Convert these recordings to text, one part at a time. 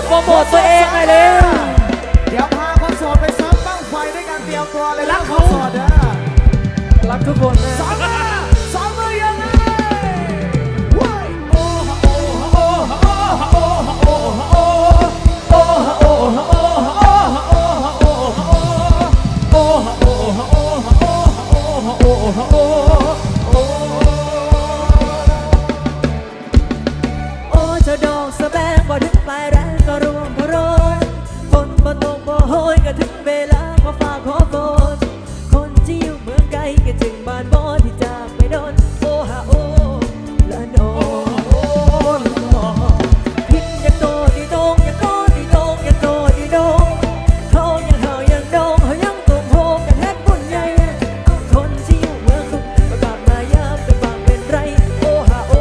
ดโปรโมทตัวเองหน่อยเดี๋ยวพาคนโสดไปซ้อมบ้างไฟด้วยการเตรียมตัวเลยรักคนโสดเด้รักทุกคนซ้อมมาซ้อมมือยังไงโอ้โห กลก็ถึงบานบ่ที่จากไปโดนโอฮะโอละโนพินยังโตดีโดงยังโตดีโดงยังโตดีโดงเขายังเห่ายังโดงเขายังตุ่มโฮกันแฮกบุญใหญ่คนที่อยู่เมืองกรุงประกาศมายามจะฟังเป็นไรโอฮะโอ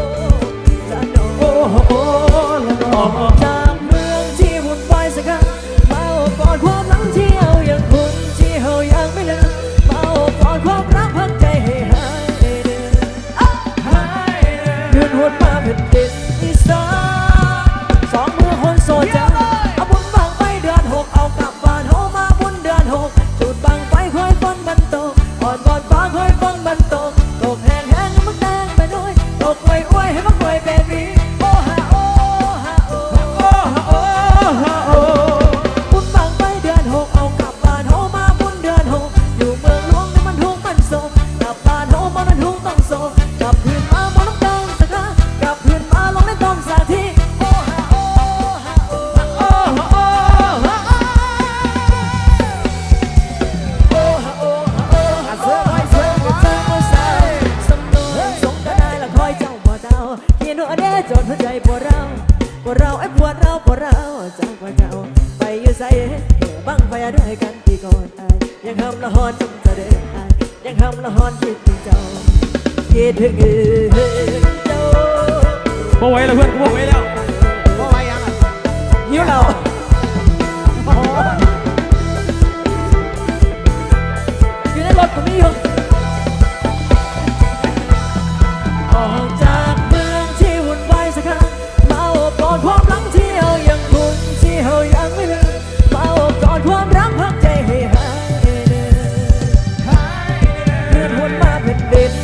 ละโนโอ้โอละนอ ดือนหดมาเป็นดินอีสานสองมือคนโสดจังเอาบุญบังไฟเดือนหกเอากลับบ้านเฮามาบุญเดือนหกจุดบังไฟค่อยฝนมันตกอ่อนบอนฟ้าค่อยฝนมันตกตกแห้งแห้งให้มันแดงไปหน่อยตกไว้ไว้ให้มันไว้เป็นวีโเจ้าว่าเจ้าไปอยู่ใส่เดี๋ยวบังไฟด้วยกันที่ก่อนอายยังทำละหอนต้องจะเดินอายยังทำละหอนคิดถึงเจ้าคิดถึงเจ้าบ่ไหวแล้วเพื่อนกูบ่ไหวแล้วบ่ไหวยังอะหิวเรา วนมาเป็นดิน